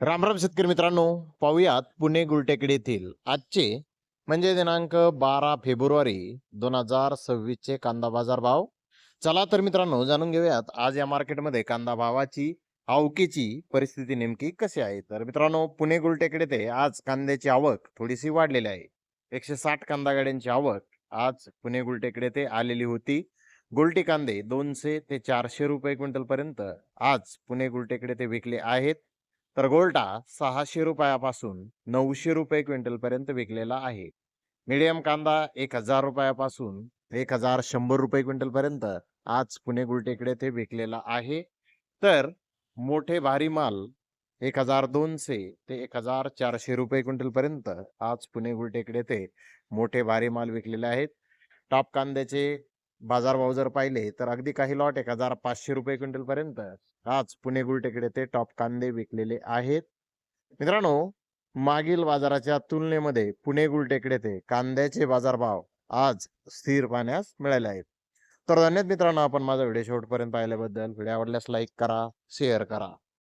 रामराम शेतकरी मित्रांनो पाहुयात पुणे गुलटेकडी येथील आजचे म्हणजे दिनांक बारा फेब्रुवारी दोन हजार सव्वीसचे कांदा बाजार भाव. चला तर मित्रांनो जाणून घेऊयात आज या मार्केटमध्ये कांदा भावाची आवकीची परिस्थिती नेमकी कशी आहे? तर मित्रांनो पुणे गुलटेकडे ते आज कांद्याची आवक थोडीशी वाढलेली आहे. एकशे साठ कांदा गाड्यांची आवक आज पुणे गुलटेकडे ते आलेली होती. गुलटी कांदे दोनशे ते चारशे रुपये क्विंटल पर्यंत आज पुणे गुलटेकडे ते विकले आहेत. तर गोल्टा सहाशे रुपयापासून नऊशे रुपये क्विंटलपर्यंत विकलेला आहे. मिडियम कांदा एक हजार रुपयापासून एक हजार शंभर रुपये क्विंटलपर्यंत आज पुणे गुलटेकडे ते विकलेला आहे. तर मोठे भारी माल एक हजार दोनशे ते एक हजार चारशे रुपये क्विंटलपर्यंत आज पुणे गुलटेकडे ते मोठे भारी माल विकलेले आहेत. टॉप कांद्याचे बाजारभाव जर पाहिले तर अगदी काही लॉट एक हजार पाचशे रुपये क्विंटल पर्यंत आज पुणे गुलटेकडे ते टॉप कांदे विकलेले आहेत. मित्रांनो मागील बाजाराच्या तुलनेमध्ये पुणे गुलटेकडे ते कांद्याचे बाजारभाव आज स्थिर पाहण्यास मिळाले आहेत. तर धन्यवाद मित्रांनो आपण माझा व्हिडिओ शेवटपर्यंत पाहिल्याबद्दल. व्हिडिओ आवडल्यास लाईक करा शेअर करा.